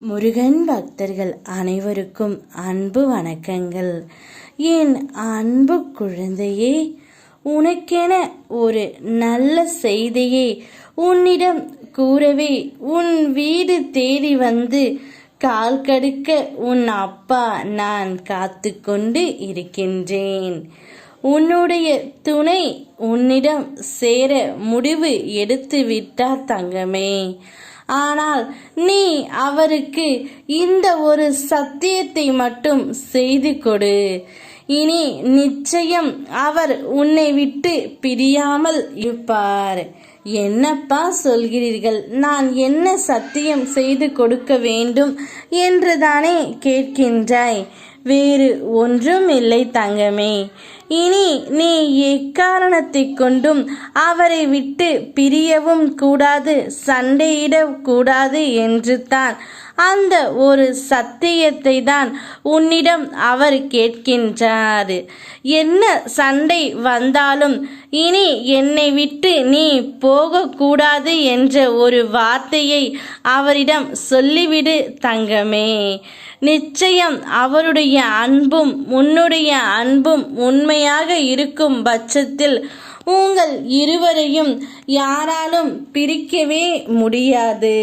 முருகன் பக்தர்கள் அனைவருக்கும் அன்பு வணக்கங்கள். என் அன்பு குழந்தையே உனக்கென ஒரு நல்ல செய்தியை உன்னிடம் கூறவே உன் வீடு தேடி வந்து கால் கடுக்க உன் அப்பா நான் காத்து கொண்டு இருக்கின்றேன். உன்னுடைய துணை உன்னிடம் சேர முடிவு எடுத்து விட்டா தங்கமே. ஆனால் நீ அவருக்கு இந்த ஒரு சத்தியத்தை மட்டும் செய்து கொடு. இனி நிச்சயம் அவர் உன்னை விட்டு பிரியாமல் இருப்பார். என்னப்பா சொல்கிறீர்கள்? நான் என்ன சத்தியம் செய்து கொடுக்க வேண்டும் என்று தானே கேட்கின்றாய். வேறு ஒன்றும் இல்லை தங்கமே. இனி நீ எக்காரணத்தை கொண்டும் அவரை விட்டு பிரியவும் கூடாது சண்டையிடக் கூடாது என்று தான். அந்த ஒரு சத்தியத்தை தான் உன்னிடம் அவர் கேட்கின்றார். என்ன சண்டை வந்தாலும் இனி என்னை விட்டு நீ போகக்கூடாது என்ற ஒரு வார்த்தையை அவரிடம் சொல்லிவிடு தங்கமே. நிச்சயம் அவருடைய அன்பும் உன்னுடைய அன்பும் உண்மை உண்மையாக இருக்கும் பட்சத்தில் உங்கள் இருவரையும் யாராலும் பிரிக்கவே முடியாது.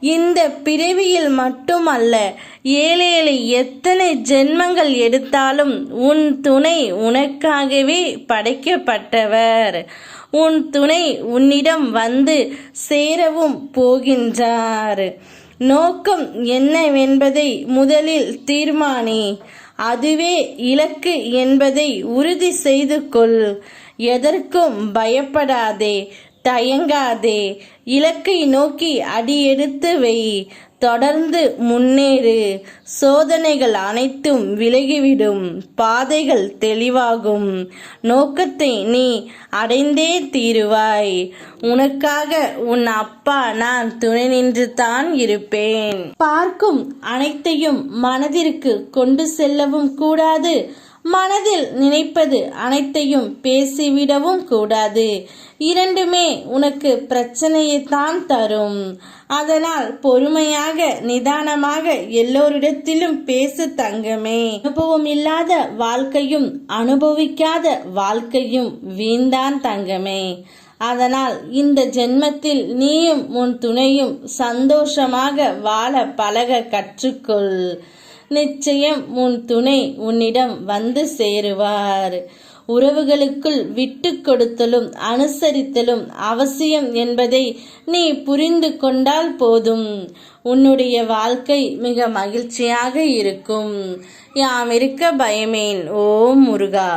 இந்த பிறவியில் மட்டுமல்ல ஏழை எத்தனை ஜென்மங்கள் எடுத்தாலும் உன் துணை உனக்காகவே படைக்கப்பட்டவர். உன் துணை உன்னிடம் வந்து சேரவும் போகின்றார். நோக்கம் என்னவென்பதை முதலில் தீர்மானி. அதுவே இலக்கு என்பதை உறுதி செய்து கொள். எதற்கும் பயப்படாதே. தயங்காதே. இலக்கை நோக்கி அடியெடுத்து வை தொடர்ந்து முன்னேறு. சோதனைகள் அனைத்தும் விலகிவிடும். பாதைகள் தெளிவாகும். நோக்கத்தை நீ அடைந்தே தீருவாய். உனக்காக உன் அப்பா நான் துணை நின்று தான் இருப்பேன். பார்க்கும் அனைத்தையும் மனதிற்கு கொண்டு செல்லவும் கூடாது. மனதில் நினைப்பது அனைத்தையும் பேசிவிடவும் கூடாது. இரண்டுமே உனக்கு பிரச்சனையை தான் தரும். அதனால் பொறுமையாக நிதானமாக எல்லோரிடத்திலும் பேசு தங்கமே. அனுபவம் இல்லாத வாழ்க்கையும் அனுபவிக்காத வாழ்க்கையும் வீண்தான் தங்கமே. அதனால் இந்த ஜென்மத்தில் நீயும் உன் துணையும் சந்தோஷமாக வாழ பழக கற்றுக்கொள். நிச்சயம் உன் துணை உன்னிடம் வந்து சேருவார். உறவுகளுக்குள் விட்டு கொடுத்தலும் அனுசரித்தலும் அவசியம் என்பதை நீ புரிந்து கொண்டால் போதும். உன்னுடைய வாழ்க்கை மிக மகிழ்ச்சியாக இருக்கும். யாம் இருக்க பயமேன். ஓ முருகா.